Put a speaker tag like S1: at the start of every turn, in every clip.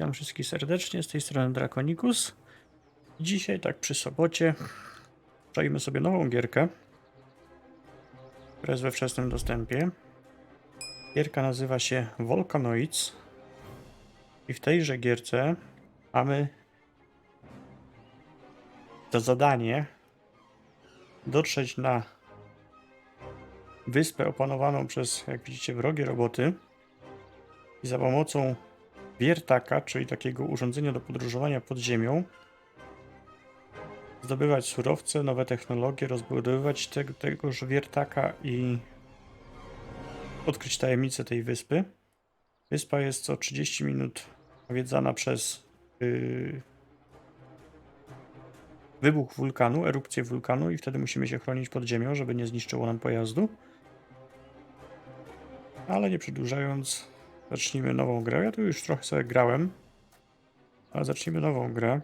S1: Witam wszystkich serdecznie, z tej strony Drakonikus. Dzisiaj, tak przy sobocie, przejmy sobie nową gierkę, która jest we wczesnym dostępie. Gierka nazywa się Volcanoids i w tejże gierce mamy za zadanie dotrzeć na wyspę opanowaną przez, jak widzicie, wrogie roboty i za pomocą wiertaka, czyli takiego urządzenia do podróżowania pod ziemią, zdobywać surowce, nowe technologie, rozbudowywać tego, tegoż wiertaka i odkryć tajemnicę tej wyspy. Wyspa jest co 30 minut nawiedzana przez yy, wybuch wulkanu, erupcję wulkanu i wtedy musimy się chronić pod ziemią, żeby nie zniszczyło nam pojazdu. Ale nie przedłużając, zacznijmy nową grę. Ja tu już trochę sobie grałem, ale zacznijmy nową grę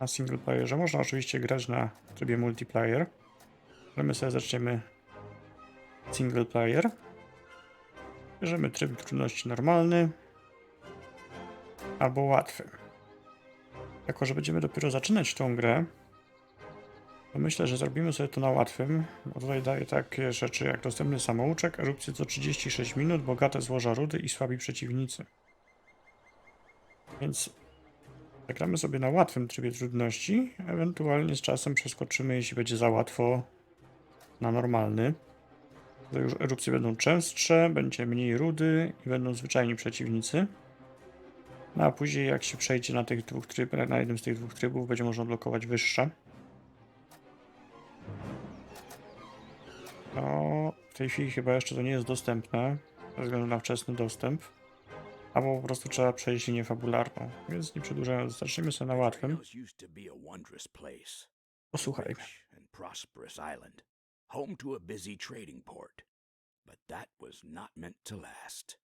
S1: na single playerze. Można oczywiście grać na trybie multiplayer, ale my sobie zaczniemy single player. Bierzemy tryb trudności normalny albo łatwy. Jako, że będziemy dopiero zaczynać tą grę, myślę, że zrobimy sobie to na łatwym, bo tutaj daje takie rzeczy jak dostępny samouczek, erupcje co 36 minut, bogate złoża rudy i słabi przeciwnicy. Więc zagramy sobie na łatwym trybie trudności, ewentualnie z czasem przeskoczymy, jeśli będzie za łatwo, na normalny. Tutaj już erupcje będą częstsze, będzie mniej rudy i będą zwyczajni przeciwnicy. No a później jak się przejdzie na tych dwóch trybach, na jednym z tych dwóch trybów, będzie można blokować wyższe. No, w tej chwili chyba jeszcze to nie jest dostępne, ze względu na wczesny dostęp. Albo po prostu trzeba przejść linię fabularną. Więc nie przedłużając, zacznijmy sobie na łatwym.
S2: Island, home to a busy trading port. But that was not meant to last.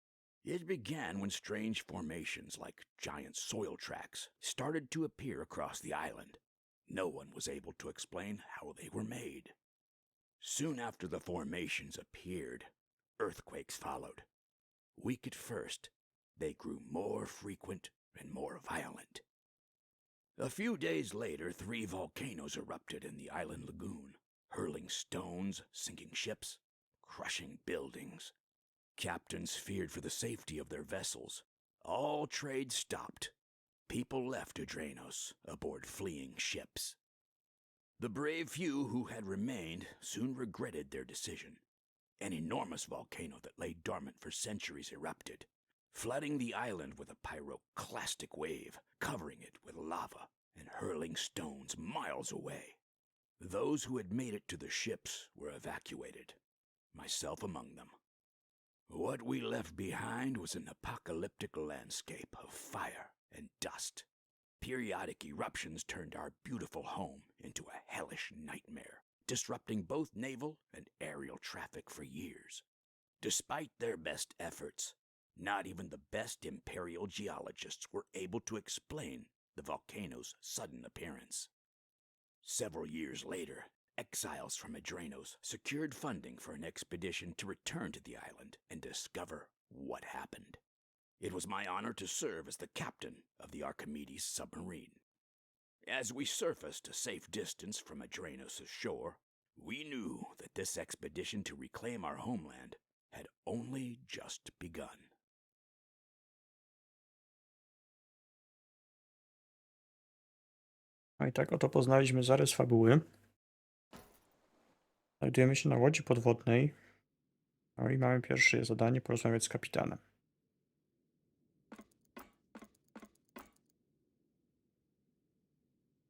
S2: It began when strange formations like giant soil tracks started to appear across the island. No one was able to explain how they were made. Soon after the formations appeared, earthquakes followed. Weak at first, they grew more frequent and more violent. A few days later, three volcanoes erupted in the island lagoon, hurling stones, sinking ships, crushing buildings. Captains feared for the safety of their vessels. All trade stopped. People left Adranos aboard fleeing ships. The brave few who had remained soon regretted their decision. An enormous volcano that lay dormant for centuries erupted, flooding the island with a pyroclastic wave, covering it with lava and hurling stones miles away. Those who had made it to the ships were evacuated, myself among them. What we left behind was an apocalyptic landscape of fire and dust. Periodic eruptions turned our beautiful home into a hellish nightmare, disrupting both naval and aerial traffic for years. Despite their best efforts, not even the best imperial geologists were able to explain the volcano's sudden appearance. Several years later, exiles from Adrenos secured funding for an expedition to return to the island and discover what happened. It was my honor to serve as the captain of the Archimedes submarine. As we surfaced a safe distance from Adranos' shore, we knew that this expedition to reclaim our homeland had only just begun.
S1: No i tak oto poznaliśmy zarys fabuły. Znajdujemy się na łodzi podwodnej. No i mamy pierwsze zadanie, porozmawiać z kapitanem.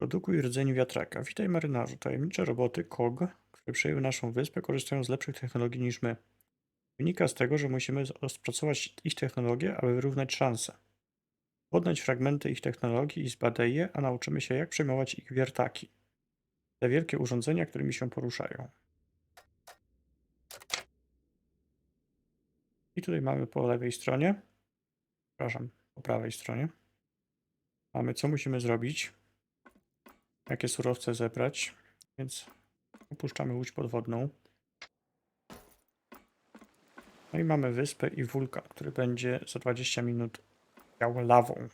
S1: Produkuj rdzeń wiatraka. Witaj marynarzu. Tajemnicze roboty KOG, które przejęły naszą wyspę, korzystają z lepszych technologii niż my. Wynika z tego, że musimy rozpracować ich technologię, aby wyrównać szanse. Podnać fragmenty ich technologii i zbadaj je, a nauczymy się, jak przejmować ich wiertaki. Te wielkie urządzenia, którymi się poruszają. I tutaj mamy po lewej stronie, przepraszam, po prawej stronie, mamy co musimy zrobić, jakie surowce zebrać, więc opuszczamy łódź podwodną. No i mamy wyspę i wulkan, który będzie za 20 minut biał lawą.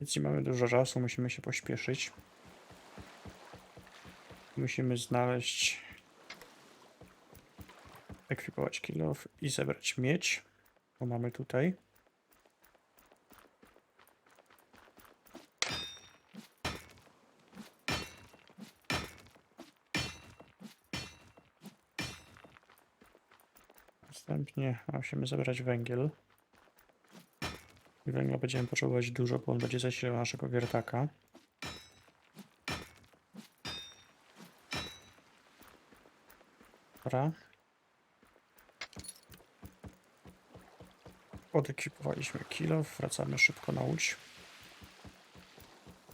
S1: Więc nie mamy dużo czasu, musimy się pośpieszyć. Musimy znaleźć, ekwipować kilof i zebrać miedź. To mamy tutaj. Następnie musimy zebrać węgiel. I węgla będziemy potrzebować dużo, bo on będzie zasilał naszego wiertaka. Dobra. Odekwipowaliśmy kilo, wracamy szybko na łódź.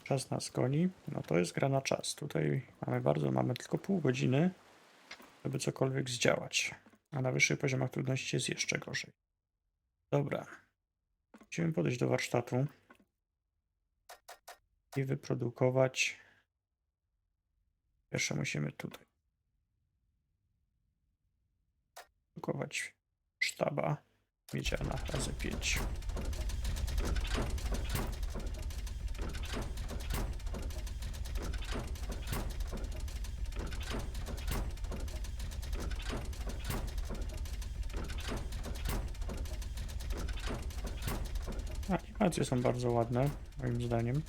S1: Czas nas goni. No to jest gra na czas. Tutaj mamy bardzo, mamy tylko pół godziny, żeby cokolwiek zdziałać. A na wyższych poziomach trudności jest jeszcze gorzej. Dobra. Musimy podejść do warsztatu i wyprodukować. Pierwsze musimy tutaj produkować sztaba miedziana razy 5. Animacje są bardzo ładne, moim zdaniem.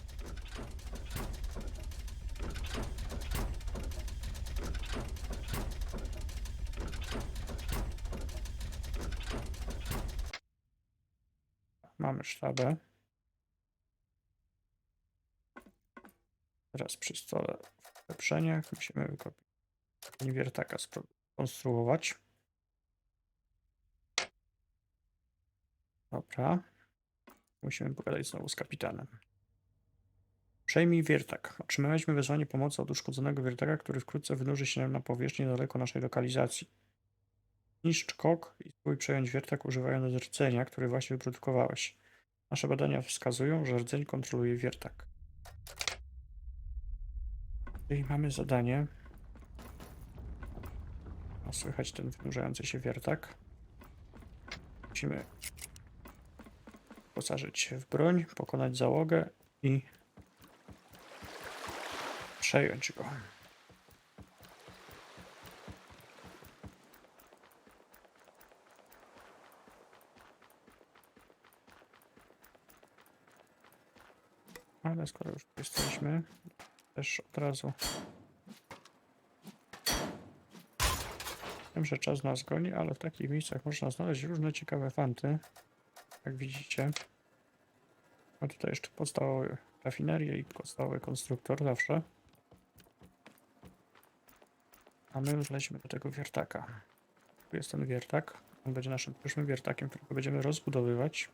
S1: Mamy sztabę. Teraz przy stole w ulepszeniach musimy wykopić wiertaka skonstruować. Dobra. Musimy pogadać znowu z kapitanem. Przejmij wiertak. Otrzymaliśmy wezwanie pomocy od uszkodzonego wiertaka, który wkrótce wynurzy się na powierzchnię daleko naszej lokalizacji. Niszcz kok i spróbuj przejąć wiertak używając rdzenia, który właśnie wyprodukowałeś. Nasze badania wskazują, że rdzeń kontroluje wiertak. Czyli mamy zadanie. Słychać ten wynurzający się wiertak. Musimy wyposażyć się w broń, pokonać załogę i przejąć go. Ale skoro już jesteśmy, też od razu wiem, że czas nas goni, ale w takich miejscach można znaleźć różne ciekawe fanty, jak widzicie. A tutaj jeszcze podstawowy rafinerie i podstawowy konstruktor zawsze. A my już lecimy do tego wiertaka. Tu jest ten wiertak. On będzie naszym przyszłym wiertakiem, którego będziemy rozbudowywać.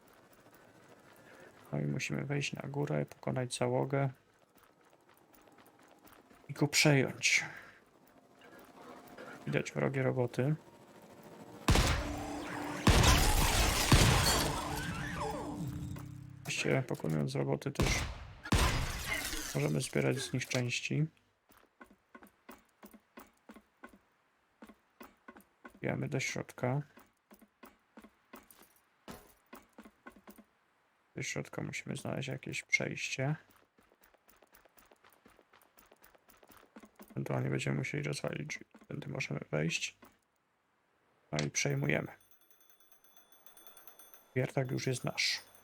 S1: No i musimy wejść na górę, pokonać załogę i go przejąć. Widać wrogie roboty. Oczywiście pokonując roboty też możemy zbierać z nich części. Wbijamy do środka. Do środka musimy znaleźć jakieś przejście. Ewentualnie będziemy musieli rozwalić drzwi. Tędy możemy wejść. No i przejmujemy. Wiertak już jest nasz.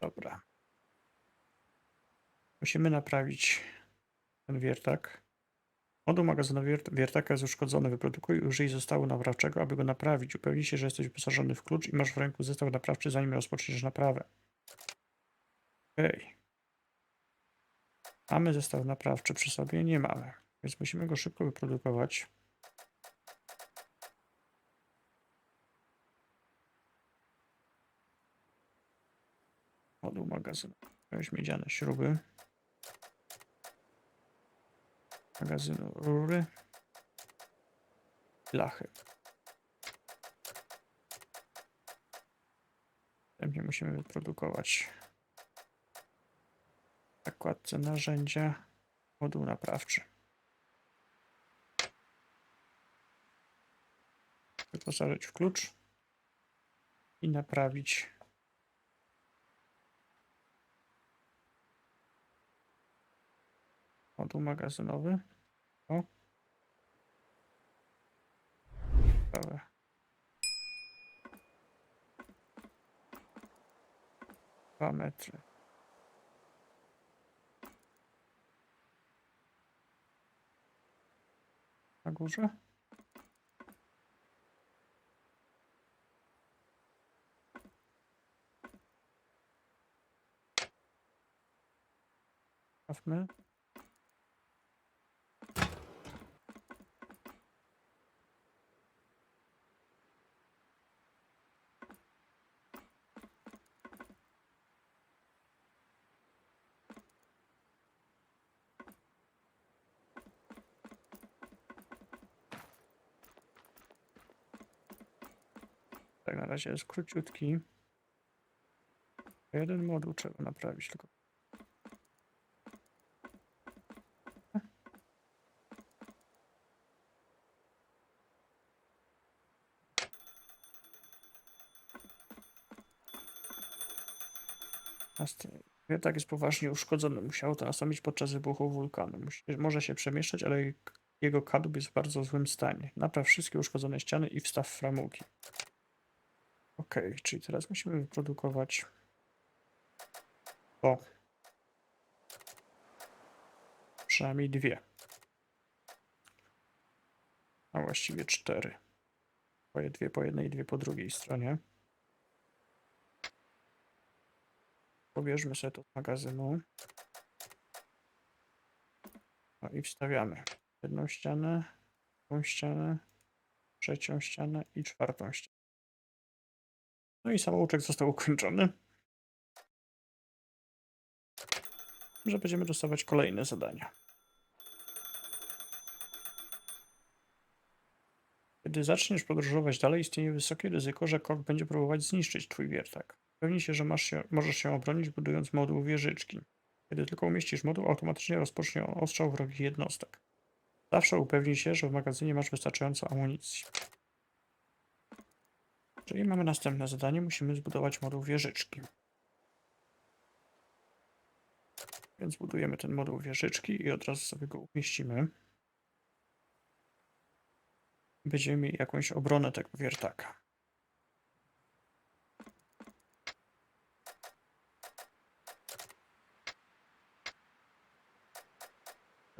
S1: Dobra. Musimy naprawić ten wiertak. Moduł magazynowy wiert- wiertaka jest uszkodzony. Wyprodukuj użyj zestawu naprawczego, aby go naprawić. Upewnij się, że jesteś wyposażony w klucz i masz w ręku zestaw naprawczy, zanim rozpoczniesz naprawę. Okej. Mamy zestaw naprawczy przy sobie? Nie mamy. Więc musimy go szybko wyprodukować. Moduł magazynu. Jakieś miedziane śruby. Magazynu rury. Lachy. Następnie musimy wyprodukować zakładce narzędzia moduł naprawczy. Wyposażyć w klucz i naprawić Moduł magazynowy. O. Ciekawe. Dwa metry. Na górze? Sprawdźmy. Razie jest króciutki. Jeden moduł trzeba naprawić tylko. Tak jest poważnie uszkodzony. Musiało to nastąpić podczas wybuchu wulkanu. Musi, może się przemieszczać, ale jego kadłub jest w bardzo złym stanie. Napraw wszystkie uszkodzone ściany i wstaw framułki. Ok, czyli teraz musimy wyprodukować o przynajmniej dwie. A właściwie cztery. Po Dwie po jednej dwie po drugiej stronie. Pobierzmy sobie to z magazynu. No i wstawiamy jedną ścianę, drugą ścianę, trzecią ścianę i czwartą ścianę. No i samouczek został ukończony. Że będziemy dostawać kolejne zadania. Kiedy zaczniesz podróżować dalej, istnieje wysokie ryzyko, że kok będzie próbować zniszczyć twój wiertak. Upewnij się, że się, możesz się obronić, budując moduł wieżyczki. Kiedy tylko umieścisz moduł, automatycznie rozpocznie on ostrzał wrogich jednostek. Zawsze upewnij się, że w magazynie masz wystarczająco amunicji. Czyli mamy następne zadanie, musimy zbudować moduł wieżyczki. Więc budujemy ten moduł wieżyczki i od razu sobie go umieścimy. Będziemy mieli jakąś obronę tego wiertaka.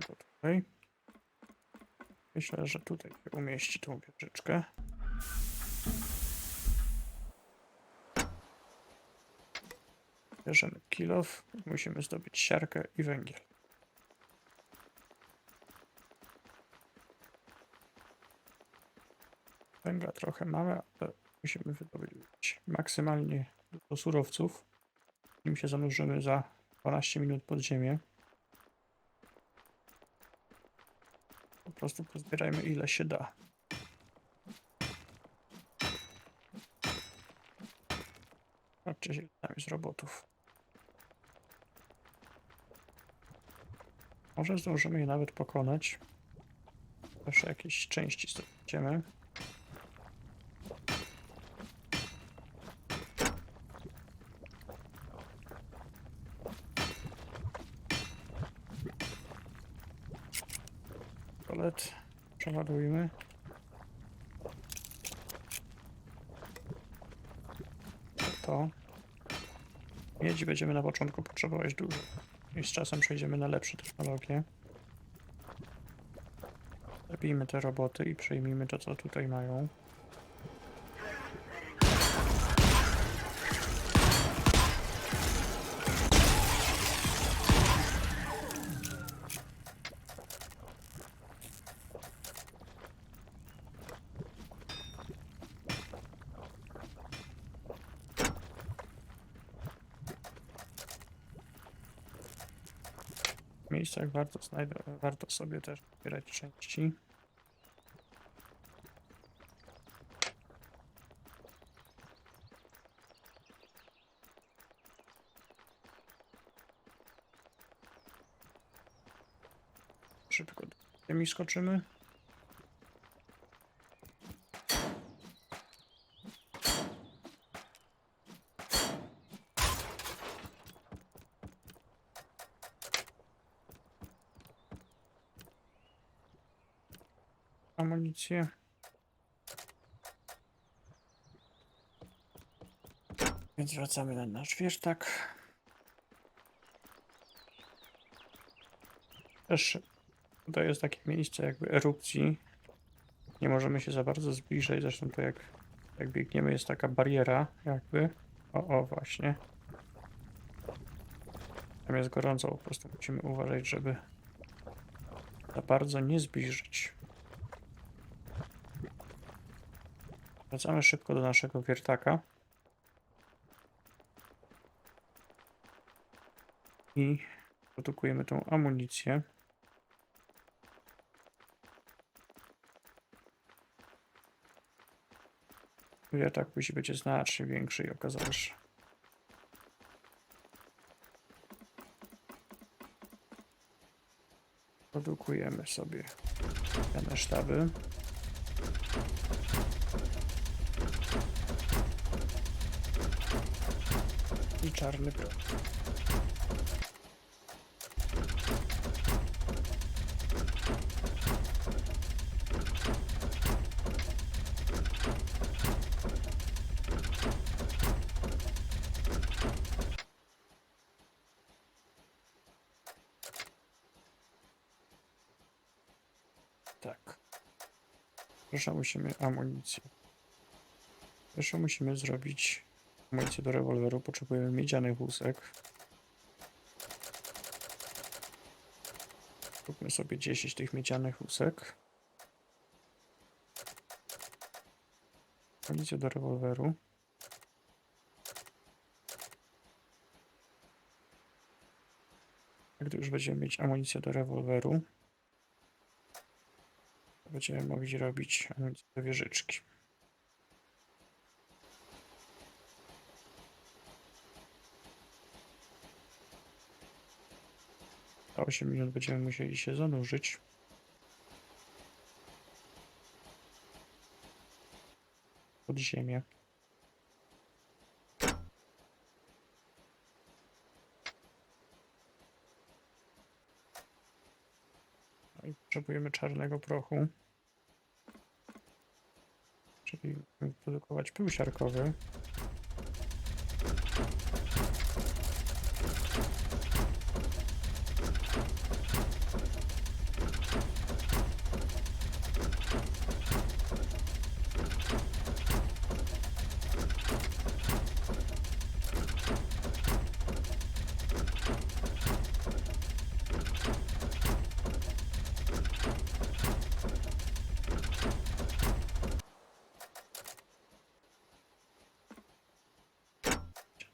S1: Tutaj. Myślę, że tutaj umieści tą wieżyczkę. Bierzemy kilof, musimy zdobyć siarkę i węgiel. Węgla trochę mamy, ale musimy wydobyć maksymalnie do surowców. Nim się zanurzymy za 12 minut pod ziemię. Po prostu pozbierajmy ile się da. Patrzcie, tam jest robotów. Może zdążymy je nawet pokonać. Jeszcze jakieś części zdobędziemy. Toalet przeładujmy. To. Miedzi będziemy na początku potrzebować dużo. I z czasem przejdziemy na lepsze technologie. Zabijmy te roboty i przejmijmy to, co tutaj mają. Warto, warto sobie też zbierać części. Szybko tymi skoczymy. Więc wracamy na nasz wiertak. Też tutaj jest takie miejsce jakby erupcji. Nie możemy się za bardzo zbliżać, zresztą to jak, jak biegniemy jest taka bariera jakby. O, o właśnie. Tam jest gorąco, po prostu musimy uważać, żeby za bardzo nie zbliżyć. Wracamy szybko do naszego wiertaka. I produkujemy tą amunicję. Wiertak musi być znacznie większy i okazało się. Produkujemy sobie dane sztaby. I czarny proch. Tak. Proszę, musimy amunicję. Proszę, musimy zrobić amunicję do rewolweru. Potrzebujemy miedzianych wózek. Kupmy sobie 10 tych miedzianych łusek. Amunicję do rewolweru. Gdy już będziemy mieć amunicję do rewolweru, będziemy mogli robić amunicję do wieżyczki. Za 8 minut będziemy musieli się zanurzyć. Pod ziemię. No i potrzebujemy czarnego prochu. Czyli produkować pył siarkowy.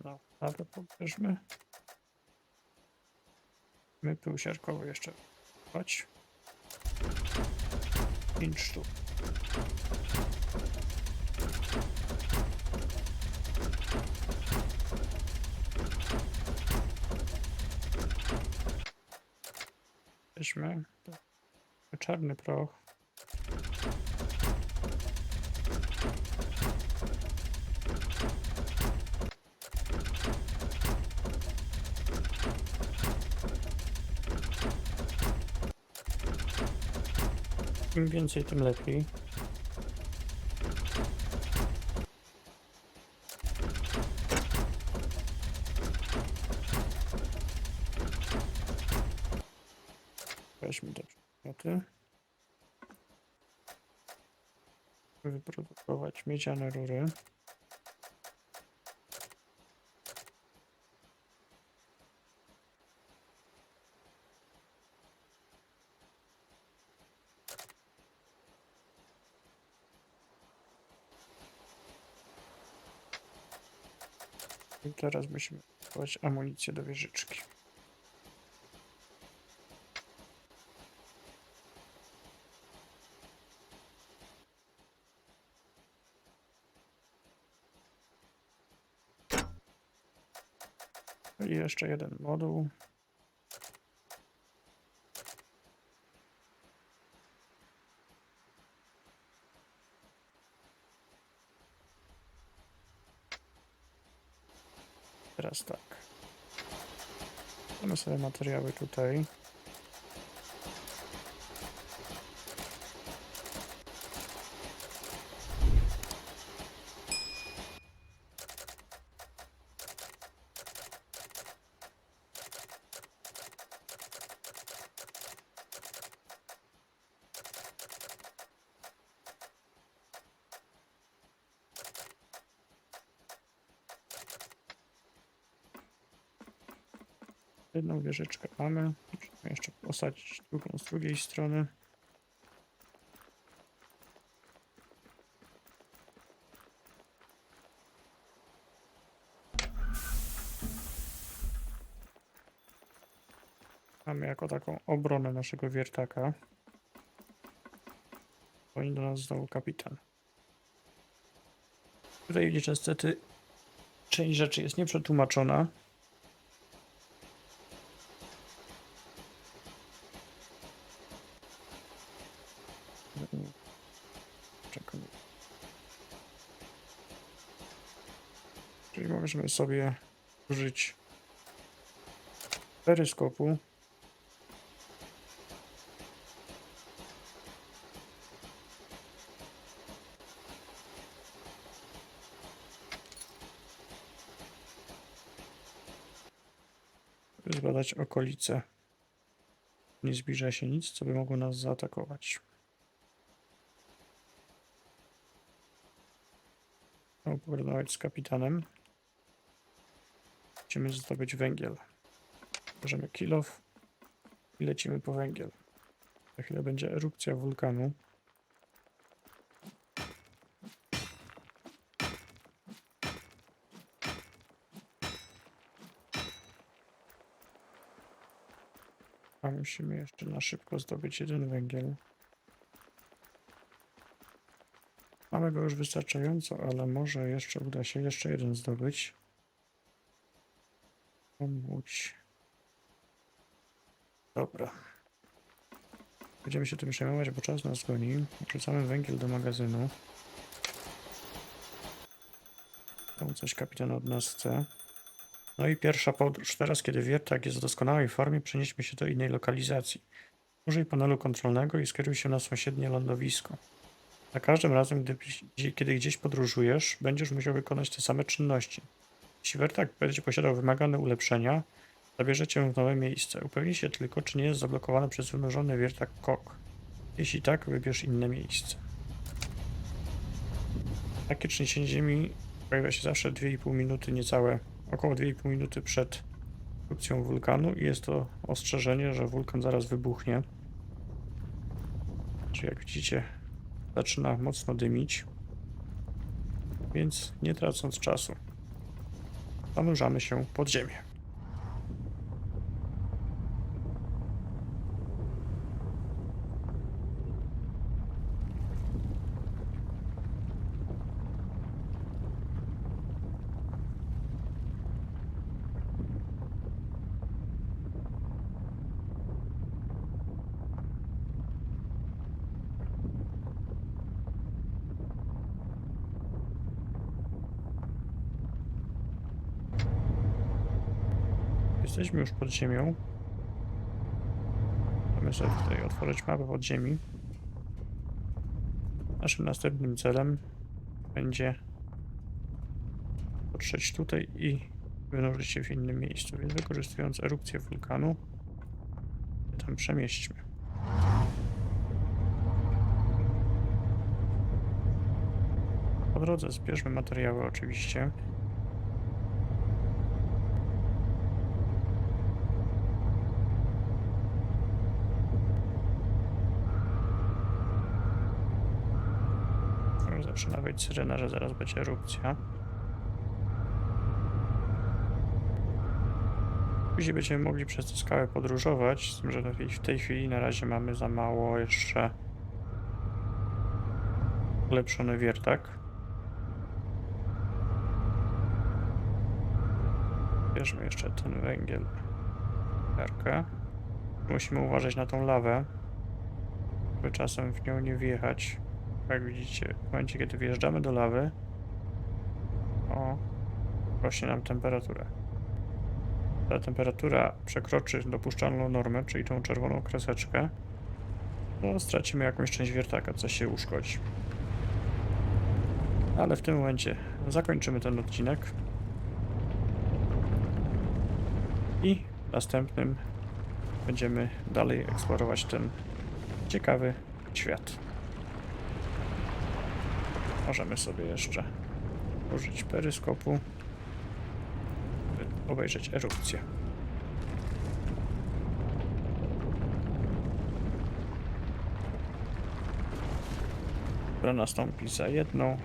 S1: No, ale pobierzmy. My pył siarkowy jeszcze. Chodź. 5 sztuk. Weźmy czarny proch. Im więcej, tym lepiej. Weźmy te przedmioty. Wyprodukować miedziane rury. Teraz musimy kupować amunicję do wieżyczki. I jeszcze jeden moduł. Teraz tak. Mamy sobie materiały tutaj. Jedną wieżyczkę mamy. Musimy jeszcze posadzić drugą z drugiej strony. Mamy jako taką obronę naszego wiertaka. Oni do nas znowu kapitan. Tutaj niestety część rzeczy jest nieprzetłumaczona. Możemy sobie użyć peryskopu. Zbadać okolice. Nie zbliża się nic, co by mogło nas zaatakować. Porównać z kapitanem. Chcemy zdobyć węgiel. Bierzemy kilof i lecimy po węgiel. Za chwilę będzie erupcja wulkanu. A musimy jeszcze na szybko zdobyć jeden węgiel. Mamy go już wystarczająco, ale może jeszcze uda się jeszcze jeden zdobyć. Pomóż. Dobra. Będziemy się tym przejmować, bo czas nas goni. Wrzucamy węgiel do magazynu. Tam coś kapitan od nas chce. No i pierwsza podróż. Teraz, kiedy wiertak jest w doskonałej formie, przenieśmy się do innej lokalizacji. Użyj panelu kontrolnego i skieruj się na sąsiednie lądowisko. Za każdym razem, gdy, kiedy gdzieś podróżujesz, będziesz musiał wykonać te same czynności. Jeśli wiertak będzie posiadał wymagane ulepszenia, zabierze cię w nowe miejsce. Upewnij się tylko, czy nie jest zablokowany przez wynurzony wiertak KOK. Jeśli tak, wybierz inne miejsce. Takie trzęsienie ziemi pojawia się zawsze 2,5 minuty, niecałe około 2,5 minuty przed erupcją wulkanu i jest to ostrzeżenie, że wulkan zaraz wybuchnie. Czyli jak widzicie, zaczyna mocno dymić. Więc nie tracąc czasu, zanurzamy się pod ziemię. Jesteśmy już pod ziemią. Możemy sobie tutaj otworzyć mapę podziemi. Naszym następnym celem będzie dotrzeć tutaj i wynurzyć się w innym miejscu, więc wykorzystując erupcję wulkanu tam przemieśćmy. Po drodze zbierzmy materiały oczywiście. Być syrena, że zaraz będzie erupcja. Później będziemy mogli przez tę skałę podróżować, z tym, że w tej- w tej chwili na razie mamy za mało jeszcze ulepszony wiertak. Bierzmy jeszcze ten węgiel. Jarkę. Musimy uważać na tą lawę, by czasem w nią nie wjechać. Jak widzicie, w momencie kiedy wjeżdżamy do lawy, o, rośnie nam temperatura. Ta temperatura przekroczy dopuszczalną normę, czyli tą czerwoną kreseczkę, to stracimy jakąś część wiertaka, co się uszkodzi. Ale w tym momencie zakończymy ten odcinek. I następnym będziemy dalej eksplorować ten ciekawy świat. Możemy sobie jeszcze użyć peryskopu, by obejrzeć erupcję. Która nastąpi za jedną,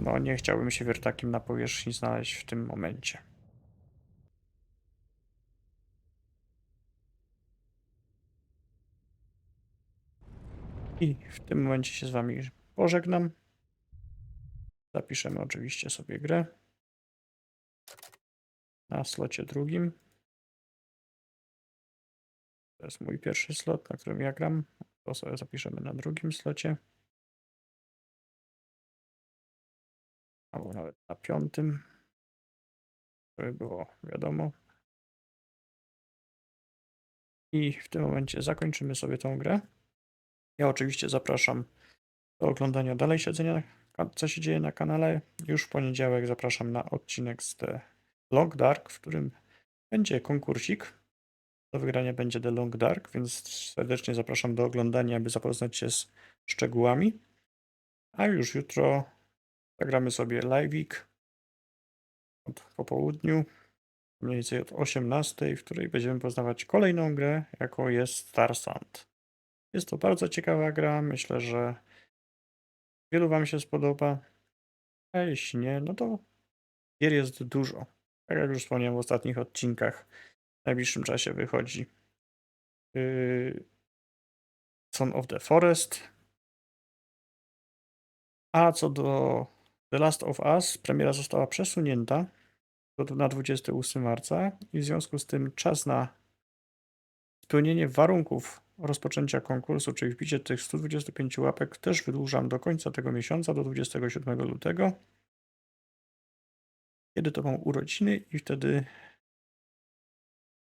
S1: no nie chciałbym się wiertakiem na powierzchni znaleźć w tym momencie. I w tym momencie się z Wami pożegnam. Zapiszemy oczywiście sobie grę na slocie drugim. To jest mój pierwszy slot, na którym ja gram. To sobie zapiszemy na drugim slocie. Albo nawet na piątym. Żeby było wiadomo. I w tym momencie zakończymy sobie tą grę. Ja oczywiście zapraszam do oglądania dalej siedzenia, co się dzieje na kanale. Już w poniedziałek zapraszam na odcinek z The Long Dark, w którym będzie konkursik. Do wygrania będzie The Long Dark, więc serdecznie zapraszam do oglądania, aby zapoznać się z szczegółami. A już jutro zagramy sobie live'ik od po południu, mniej więcej od 18, w której będziemy poznawać kolejną grę, jaką jest Star Sand. Jest to bardzo ciekawa gra, myślę, że wielu Wam się spodoba. A jeśli nie, no to gier jest dużo. Tak jak już wspomniałem w ostatnich odcinkach, w najbliższym czasie wychodzi yy, Son of the Forest. A co do The Last of Us, premiera została przesunięta na 28 marca i w związku z tym czas na spełnienie warunków rozpoczęcia konkursu, czyli wbicie tych 125 łapek, też wydłużam do końca tego miesiąca, do 27 lutego, kiedy to mam urodziny i wtedy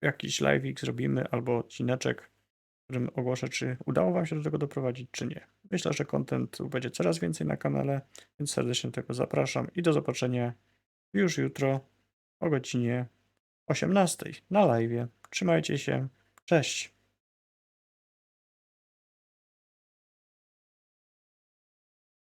S1: jakiś live'ik zrobimy albo odcineczek, w którym ogłoszę, czy udało Wam się do tego doprowadzić, czy nie. Myślę, że kontentu będzie coraz więcej na kanale, więc serdecznie tego zapraszam i do zobaczenia już jutro o godzinie 18 na live. Trzymajcie się. Cześć.